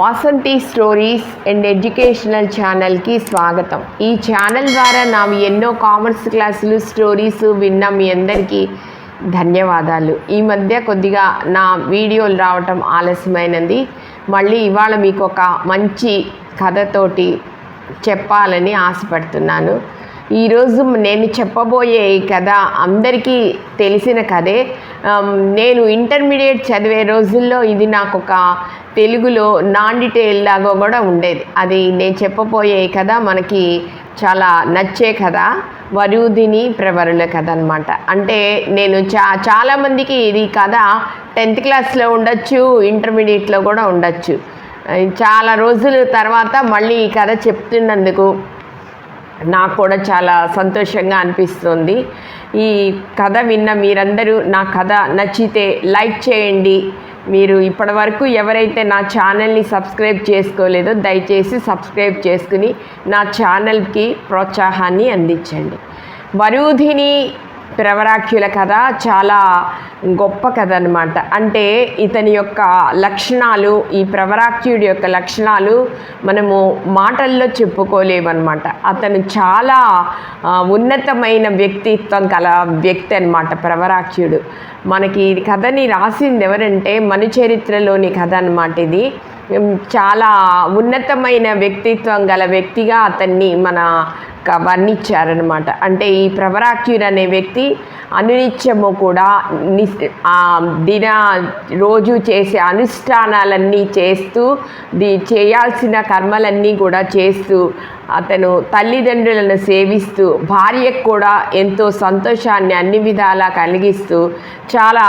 Vasanthi stories and educational ఛానల్కి స్వాగతం. ఈ ఛానల్ ద్వారా నావి ఎన్నో కామర్స్ క్లాసులు స్టోరీస్ విన్న మీ అందరికీ ధన్యవాదాలు. ఈ మధ్య కొద్దిగా నా వీడియోలు రావటం ఆలస్యమైనది. మళ్ళీ ఇవాళ మీకు ఒక మంచి కథతోటి చెప్పాలని ఆశపడుతున్నాను. ఈరోజు నేను చెప్పబోయే కథ అందరికీ తెలిసిన కథే. నేను ఇంటర్మీడియట్ చదివే రోజుల్లో ఇది నాకు ఒక తెలుగులో నాన్ డీటెయిల్ లాగా కూడా ఉండేది. అది నేను చెప్పబోయే కథ మనకి చాలా నచ్చే కథ వరుదిని ప్రవరుల కథ అనమాట అంటే నేను చా చాలామందికి ఇది కథ టెన్త్ క్లాస్లో ఉండొచ్చు ఇంటర్మీడియట్లో కూడా ఉండొచ్చు. చాలా రోజుల తర్వాత మళ్ళీ ఈ కథ చెప్తున్నందుకు నాకు కూడా చాలా సంతోషంగా అనిపిస్తుంది. ఈ కథ విన్న మీరందరూ నా కథ నచ్చితే లైక్ చేయండి. మీరు ఇప్పటివరకు ఎవరైతే నా ఛానల్ని సబ్స్క్రైబ్ చేసుకోలేదో దయచేసి సబ్స్క్రైబ్ చేసుకుని నా ఛానల్కి ప్రోత్సాహాన్ని అందించండి. వరుధిని ప్రవరాఖ్యుల కథ చాలా గొప్ప కథ అనమాట అంటే ఇతని యొక్క లక్షణాలు ఈ ప్రవరాఖ్యుడి యొక్క లక్షణాలు మనము మాటల్లో చెప్పుకోలేమన్నమాట అతను చాలా ఉన్నతమైన వ్యక్తిత్వం గల వ్యక్తి అనమాట ప్రవరాఖ్యుడు మనకి ఈ కథని రాసింది ఎవరంటే మన చరిత్రలోని కథ అనమాట ఇది. చాలా ఉన్నతమైన వ్యక్తిత్వం గల వ్యక్తిగా అతన్ని మన వర్ణించారనమాట అంటే ఈ ప్రవరాఖ్యుడు అనే వ్యక్తి అనునిత్యము కూడా నిస్ దిన రోజు చేసే అనుష్ఠానాలన్నీ చేస్తూ ది చేయాల్సిన కర్మలన్నీ కూడా చేస్తూ అతను తల్లిదండ్రులను సేవిస్తూ భార్యకు కూడా ఎంతో సంతోషాన్ని అన్ని విధాలా కలిగిస్తూ చాలా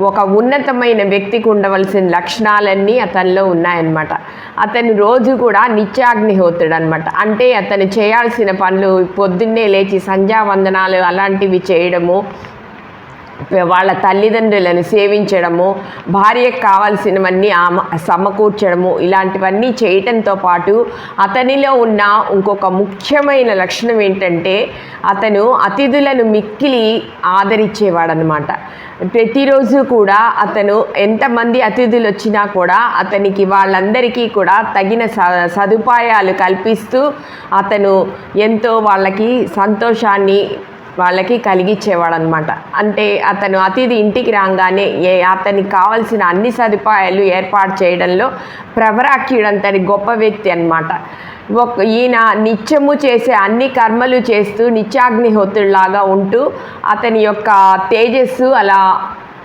ఒక ఉన్నతమైన వ్యక్తికి ఉండవలసిన లక్షణాలన్నీ అతనిలో ఉన్నాయన్నమాట. అతను రోజు కూడా నిత్యాగ్నిహోత్రుడు అనమాట అంటే అతను చేయాల్సిన పనులు పొద్దున్నే లేచి సంధ్యావందనాలు అలాంటివి చేయడము వాళ్ళ తల్లిదండ్రులను సేవించడము భార్యకు కావాల్సినవన్నీ ఆమ సమకూర్చడము ఇలాంటివన్నీ చేయటంతో పాటు అతనిలో ఉన్న ఇంకొక ముఖ్యమైన లక్షణం ఏంటంటే అతను అతిథులను మిక్కిలి ఆదరించేవాడనమాట ప్రతిరోజు కూడా అతను ఎంతమంది అతిథులు వచ్చినా కూడా అతనికి వాళ్ళందరికీ కూడా తగిన స సదుపాయాలు కల్పిస్తూ అతను ఎంతో వాళ్ళకి సంతోషాన్ని వాళ్ళకి కలిగించేవాడు అనమాట అంటే అతను అతిథి ఇంటికి రాగానే ఏ అతనికి కావాల్సిన అన్ని సదుపాయాలు ఏర్పాటు చేయడంలో ప్రవరాఖ్యుడంతటి గొప్ప వ్యక్తి అనమాట. ఒక ఈయన నిత్యము చేసే అన్ని కర్మలు చేస్తూ నిత్యాగ్నిహోత్రులాగా ఉంటూ అతని యొక్క తేజస్సు అలా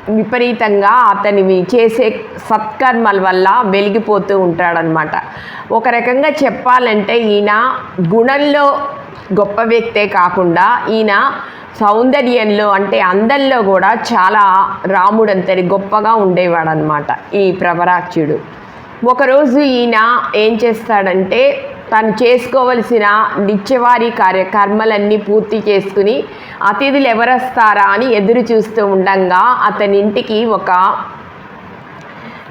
విపరీతంగా అతనివి చేసే సత్కర్మల వల్ల వెలిగిపోతూ ఉంటాడనమాట. ఒక రకంగా చెప్పాలంటే ఈయన గుణంలో గొప్ప వ్యక్తే కాకుండా ఈయన సౌందర్యంలో అంటే అందంలో కూడా చాలా రాముడంతటి గొప్పగా ఉండేవాడనమాట ఈ ప్రభరాక్షుడు ఒకరోజు ఈయన ఏం చేస్తాడంటే తను చేసుకోవలసిన నిత్యవారి కార్య కర్మలన్నీ పూర్తి చేసుకుని అతిథులు ఎవరొస్తారా అని ఎదురు చూస్తూ ఉండంగా అతని ఇంటికి ఒక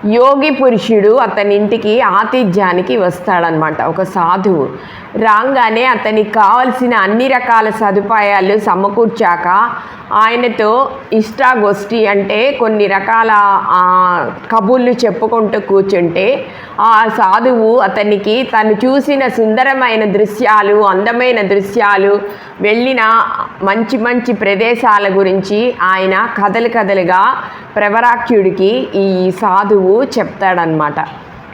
యోగి పురుషుడు అతని ఇంటికి ఆతిథ్యానికి వస్తాడనమాట ఒక సాధువు. రాగానే అతనికి కావలసిన అన్ని రకాల సదుపాయాలు సమకూర్చాక ఆయనతో ఇష్టాగోష్ఠి అంటే కొన్ని రకాల కబుర్లు చెప్పుకుంటూ కూర్చుంటే ఆ సాధువు అతనికి తను చూసిన సుందరమైన దృశ్యాలు అందమైన దృశ్యాలు వెళ్ళిన మంచి మంచి ప్రదేశాల గురించి ఆయన కథలు కథలుగా ప్రవరాఖ్యుడికి ఈ సాధువు చెప్తాడనమాట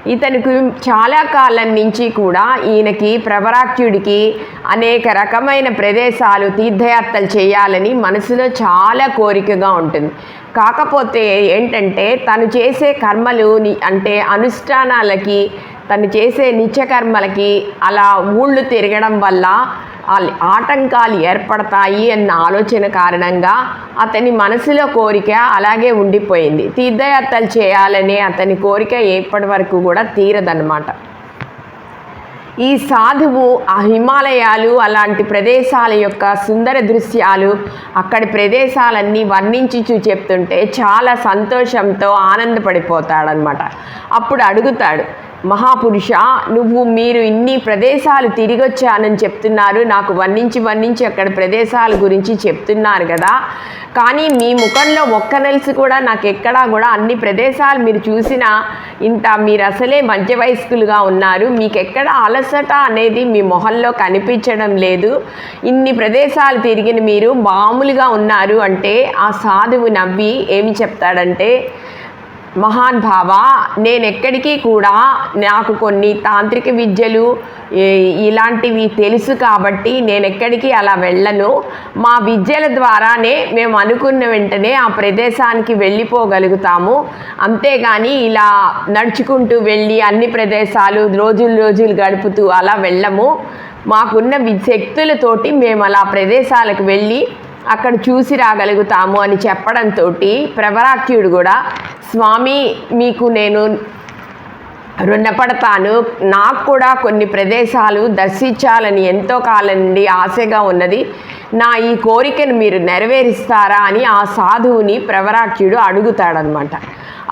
ఇతనికి చాలా కాలం నుంచి కూడా ఈయనకి ప్రవరాఖ్యుడికి అనేక రకమైన ప్రదేశాలు తీర్థయాత్రలు చేయాలని మనసులో చాలా కోరికగా ఉంటుంది. కాకపోతే ఏంటంటే తను చేసే కర్మలు అంటే అనుష్ఠానాలకి తను చేసే నిత్యకర్మలకి అలా ఊళ్ళు తిరగడం వల్ల ఆటంకాలు ఏర్పడతాయి అన్న ఆలోచన కారణంగా అతని మనసులో కోరిక అలాగే ఉండిపోయింది. తీర్థయాత్రలు చేయాలనే అతని కోరిక ఎప్పటి వరకు కూడా తీరదన్నమాట. ఈ సాధువు ఆ హిమాలయాలు అలాంటి ప్రదేశాల యొక్క సుందర దృశ్యాలు అక్కడి ప్రదేశాలన్నీ వర్ణించి చెప్తుంటే చాలా సంతోషంతో ఆనందపడిపోతాడనమాట అప్పుడు అడుగుతాడు మహాపురుష నువ్వు మీరు ఇన్ని ప్రదేశాలు తిరిగొచ్చానని చెప్తున్నారు. నాకు వర్ణించి వర్ణించి అక్కడ ప్రదేశాల గురించి చెప్తున్నారు కదా. కానీ మీ ముఖంలో ఒక్క నెలసి కూడా నాకు ఎక్కడా కూడా అన్ని ప్రదేశాలు మీరు చూసినా ఇంత మీరు అసలే మధ్య వయస్కులుగా ఉన్నారు. మీకు ఎక్కడ అలసట అనేది మీ మొహంలో కనిపించడం లేదు. ఇన్ని ప్రదేశాలు తిరిగిన మీరు మామూలుగా ఉన్నారు అంటే ఆ సాధువు నవ్వి ఏమి చెప్తాడంటే మహాన్ భావ నేను ఎక్కడికి కూడా నాకు కొన్ని తాంత్రిక విద్యలు ఇలాంటివి తెలుసు కాబట్టి నేను ఎక్కడికి అలా వెళ్ళను. మా విద్యల ద్వారానే మేము అనుకున్న వెంటనే ఆ ప్రదేశానికి వెళ్ళిపోగలుగుతాము. అంతేగాని ఇలా నడుచుకుంటూ వెళ్ళి అన్ని ప్రదేశాలు రోజులు రోజులు గడుపుతూ అలా వెళ్ళము. మాకున్న శక్తులతోటి మేము అలా ప్రదేశాలకు వెళ్ళి అక్కడ చూసి రాగలుగుతాము అని చెప్పడంతో ప్రవరాఖ్యుడు కూడా స్వామి మీకు నేను రుణపడతాను. నాకు కూడా కొన్ని ప్రదేశాలు దర్శించాలని ఎంతో కాలం నుండి ఆశగా ఉన్నది. నా ఈ కోరికను మీరు నెరవేరుస్తారా అని ఆ సాధువుని ప్రవరాఖ్యుడు అడుగుతాడనమాట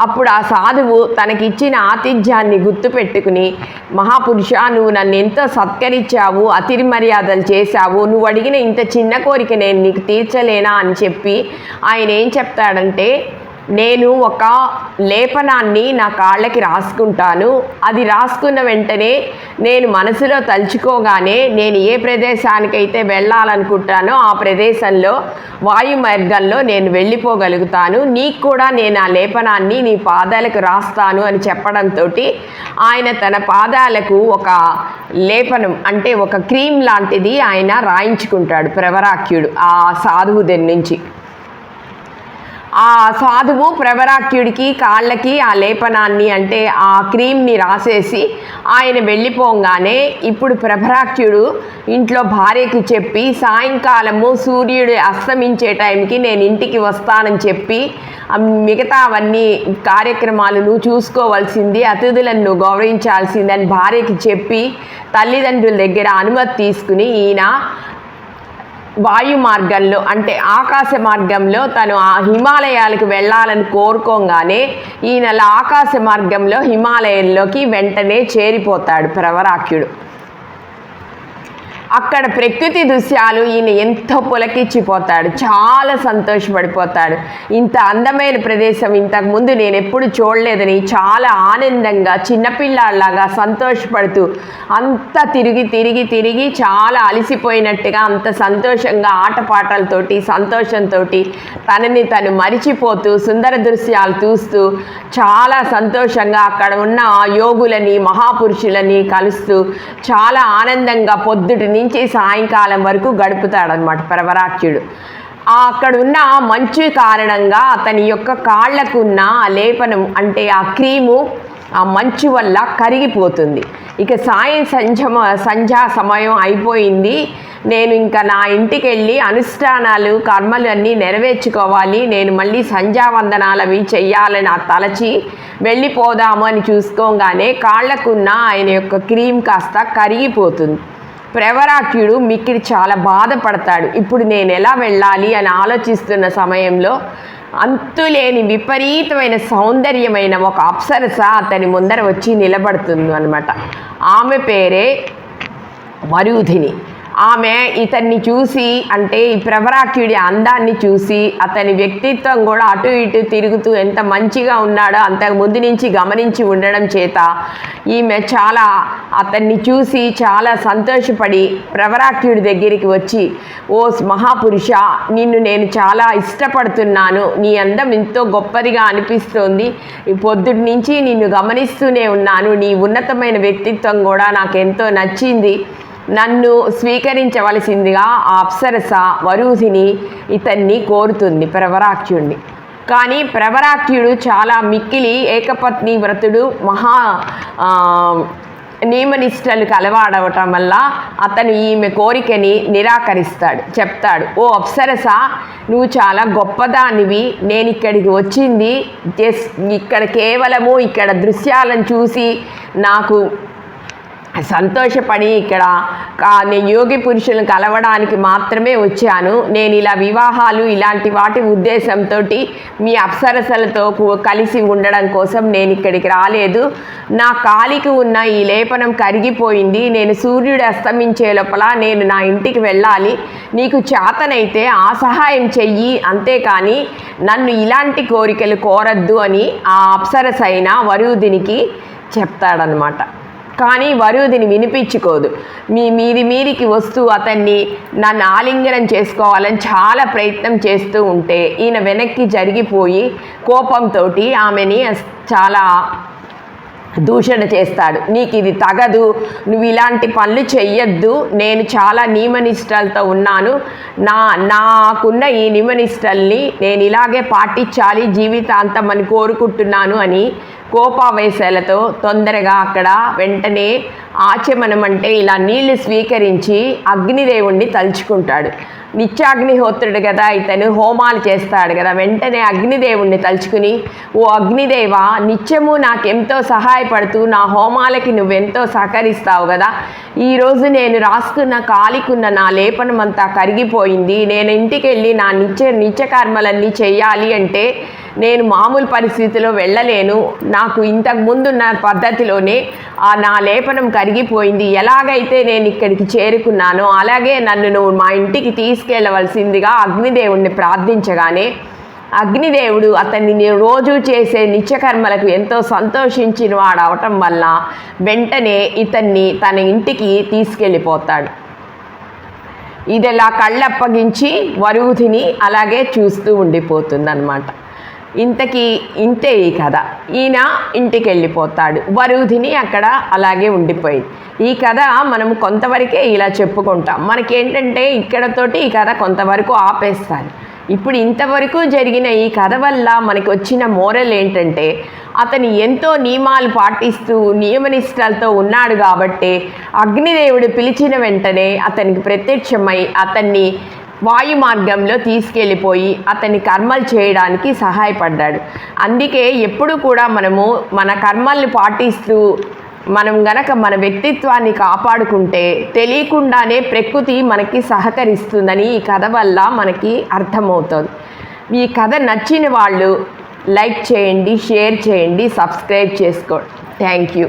అప్పుడు ఆ సాధువు తనకిచ్చిన ఆతిథ్యాన్ని గుర్తుపెట్టుకుని మహాపురుష నువ్వు నన్ను ఎంత సత్కరించావు అతిరి మర్యాదలు చేశావు నువ్వు అడిగిన ఇంత చిన్న కోరిక నేను నీకు తీర్చలేనా? అని చెప్పి ఆయన ఏం చెప్తాడంటే నేను ఒక లేపనాన్ని నా కాళ్ళకి రాసుకుంటాను. అది రాసుకున్న వెంటనే నేను మనసులో తలుచుకోగానే నేను ఏ ప్రదేశానికైతే వెళ్ళాలనుకుంటానో ఆ ప్రదేశంలో వాయు మార్గంలో నేను వెళ్ళిపోగలుగుతాను. నీకు కూడా నేను ఆ లేపనాన్ని నీ పాదాలకు రాస్తాను అని చెప్పడంతో ఆయన తన పాదాలకు ఒక లేపనం అంటే ఒక క్రీమ్ లాంటిది ఆయన రాయించుకుంటాడు ప్రవరాఖ్యుడు ఆ సాధువు దగ్గర నుంచి. ఆ సాధువు ప్రవరాక్యుడికి కాళ్ళకి ఆ లేపనాన్ని అంటే ఆ క్రీమ్ని రాసేసి ఆయన వెళ్ళిపోగానే ఇప్పుడు ప్రభరాఖ్యుడు ఇంట్లో భార్యకి చెప్పి సాయంకాలము సూర్యుడు అస్తమించే టైంకి నేను ఇంటికి వస్తానని చెప్పి మిగతా అవన్నీ కార్యక్రమాలు నువ్వు చూసుకోవాల్సింది అతిథులను నువ్వు గౌరవించాల్సిందని భార్యకి చెప్పి తల్లిదండ్రుల దగ్గర అనుమతి తీసుకుని ఈయన వాయు మార్గంలో అంటే ఆకాశ మార్గంలో తను ఆ హిమాలయాలకు వెళ్ళాలని కోరుకోగానే ఈయన ఆకాశ మార్గంలో హిమాలయంలోకి వెంటనే చేరిపోతాడు ప్రవరాఖ్యుడు అక్కడ ప్రకృతి దృశ్యాలు ఈయన ఎంతో పులకిచ్చిపోతాడు చాలా సంతోషపడిపోతాడు. ఇంత అందమైన ప్రదేశం ఇంతకుముందు నేను ఎప్పుడు చూడలేదని చాలా ఆనందంగా చిన్నపిల్లాడిలాగా సంతోషపడుతూ అంత తిరిగి తిరిగి తిరిగి చాలా అలసిపోయినట్టుగా అంత సంతోషంగా ఆటపాటలతోటి సంతోషంతో తనని తను మరిచిపోతూ సుందర దృశ్యాలు చూస్తూ చాలా సంతోషంగా అక్కడ ఉన్న యోగులని మహాపురుషులని కలుస్తూ చాలా ఆనందంగా పొద్దుటిని నుంచి సాయంకాలం వరకు గడుపుతాడనమాట పరవరాక్షుడు అక్కడున్న అక్కడ ఉన్న మంచు కారణంగా అతని యొక్క కాళ్ళకున్న లేపనం అంటే ఆ క్రీము ఆ మంచు వల్ల కరిగిపోతుంది. ఇక సాయం సంజమ సంధ్యా సమయం అయిపోయింది. నేను ఇంకా నా ఇంటికి వెళ్ళి అనుష్ఠానాలు కర్మలు అన్నీ నెరవేర్చుకోవాలి. నేను మళ్ళీ సంధ్యావందనాలు అవి చెయ్యాలని ఆ తలచి వెళ్ళిపోదాము అని చూసుకోగానే కాళ్ళకున్న ఆయన యొక్క క్రీమ్ కాస్త కరిగిపోతుంది. ప్రవరాక్యుడు మిక్కిడి చాలా బాధపడతాడు. ఇప్పుడు నేను ఎలా వెళ్ళాలి అని ఆలోచిస్తున్న సమయంలో అంతులేని విపరీతమైన సౌందర్యమైన ఒక అప్సరస అతని ముందర వచ్చి నిలబడుతుంది అనమాట ఆమె పేరే మరుధిని ఆమె ఇతన్ని చూసి అంటే ఈ ప్రవరాఖ్యుడి అందాన్ని చూసి అతని వ్యక్తిత్వం కూడా అటు ఇటు తిరుగుతూ ఎంత మంచిగా ఉన్నాడో అంతకు ముందు నుంచి గమనించి ఉండడం చేత ఈమె చాలా అతన్ని చూసి చాలా సంతోషపడి ప్రవరాఖ్యుడి దగ్గరికి వచ్చి ఓ మహాపురుష నిన్ను నేను చాలా ఇష్టపడుతున్నాను. నీ అందం ఎంతో గొప్పదిగా అనిపిస్తోంది. ఈ పొద్దుటి నుంచి నిన్ను గమనిస్తూనే ఉన్నాను. నీ ఉన్నతమైన వ్యక్తిత్వం కూడా నాకు ఎంతో నచ్చింది. నన్ను స్వీకరించవలసిందిగా ఆ అప్సరస వరూధిని ఇతన్ని కోరుతుంది ప్రవరాఖ్యుణ్ణి కానీ ప్రవరాఖ్యుడు చాలా మిక్కిలి ఏకపత్ని వ్రతుడు మహా నియమనిష్టలు కలవాడవటం వల్ల అతను ఈమె కోరికని నిరాకరిస్తాడు చెప్తాడు ఓ అప్సరస నువ్వు చాలా గొప్పదానివి నేను ఇక్కడికి వచ్చింది జస్ట్ ఇక్కడ కేవలము ఇక్కడ దృశ్యాలను చూసి నాకు సంతోషపడి ఇక్కడ నేను యోగి పురుషులను కలవడానికి మాత్రమే వచ్చాను. నేను ఇలా వివాహాలు ఇలాంటి వాటి ఉద్దేశంతో మీ అప్సరసలతో కలిసి ఉండడం కోసం నేను ఇక్కడికి రాలేదు. నా కాలికి ఉన్న ఈ లేపనం కరిగిపోయింది. నేను సూర్యుడు అస్తమించే లోపల నేను నా ఇంటికి వెళ్ళాలి. నీకు చేతనైతే ఆ సహాయం చెయ్యి. అంతేకాని నన్ను ఇలాంటి కోరికలు కోరద్దు అని ఆ అప్సరసైన వరుదినికి చెప్తాడనమాట కానీ వరుదిని వినిపించుకోదు. మీ మీది మీదికి వస్తూ అతన్ని నన్ను ఆలింగనం చేసుకోవాలని చాలా ప్రయత్నం చేస్తూ ఉంటే ఈయన వెనక్కి జరిగిపోయి కోపంతో ఆమెని చాలా దూషణ చేస్తాడు. నీకు ఇది తగదు. నువ్వు ఇలాంటి పనులు చెయ్యొద్దు. నేను చాలా నియమనిష్టలతో ఉన్నాను. నా నాకున్న ఈ నియమనిష్టల్ని నేను ఇలాగే పాటించాలి జీవితాంతం అని కోరుకుంటున్నాను అని కోపావేశాలతో తొందరగా అక్కడ వెంటనే ఆచమనం అంటే ఇలా నీళ్ళు స్వీకరించి అగ్నిదేవుణ్ణి తలుచుకుంటాడు. నిత్యాగ్నిహోత్రుడు కదా ఇతను హోమాలు చేస్తాడు కదా. వెంటనే అగ్నిదేవుణ్ణి తలుచుకుని ఓ అగ్నిదేవ నిత్యము నాకెంతో సహాయపడుతూ నా హోమాలకి నువ్వెంతో సహకరిస్తావు కదా. ఈరోజు నేను రాసుకున్న కాలికున్న నా లేపనం అంతా కరిగిపోయింది. నేను ఇంటికి వెళ్ళి నా నిత్య నిత్యకర్మలన్నీ చేయాలి అంటే నేను మామూలు పరిస్థితిలో వెళ్ళలేను. నాకు ఇంతకు ముందున్న పద్ధతిలోనే ఆ నా లేపనం కరిగిపోయింది. ఎలాగైతే నేను ఇక్కడికి చేరుకున్నానో అలాగే నన్ను నువ్వు మా ఇంటికి తీసుకెళ్ళవలసిందిగా అగ్నిదేవుణ్ణి ప్రార్థించగానే అగ్నిదేవుడు అతన్ని రోజు చేసే నిత్యకర్మలకు ఎంతో సంతోషించిన వాడు అవటం వల్ల వెంటనే ఇతన్ని తన ఇంటికి తీసుకెళ్ళిపోతాడు. ఇది ఇలా కళ్ళప్పగించి వరువుధిని అలాగే చూస్తూ ఉండిపోతుందన్నమాట. ఇంతకీ ఇంతే ఈ కథ. ఈయన ఇంటికి వెళ్ళిపోతాడు వరుధిని అక్కడ అలాగే ఉండిపోయింది. ఈ కథ మనం కొంతవరకే ఇలా చెప్పుకుంటాం. మనకేంటంటే ఇక్కడతోటి ఈ కథ కొంతవరకు ఆపేస్తాను. ఇప్పుడు ఇంతవరకు జరిగిన ఈ కథ వల్ల మనకి వచ్చిన మోరల్ ఏంటంటే అతను ఎంతో నియమాలు పాటిస్తూ నియమనిష్టలతో ఉన్నాడు కాబట్టి అగ్నిదేవుడు పిలిచిన వెంటనే అతనికి ప్రత్యక్షమై అతన్ని వాయు మార్గంలో తీసుకెళ్ళిపోయి అతని కర్మలు చేయడానికి సహాయపడ్డాడు. అందుకే ఎప్పుడు కూడా మనము మన కర్మల్ని పాటిస్తూ మనం గనక మన వ్యక్తిత్వాన్ని కాపాడుకుంటే తెలియకుండానే ప్రకృతి మనకి సహకరిస్తుందని ఈ కథ వల్ల మనకి అర్థమవుతుంది. ఈ కథ నచ్చిన వాళ్ళు లైక్ చేయండి షేర్ చేయండి సబ్స్క్రైబ్ చేసుకోండి. Thank you.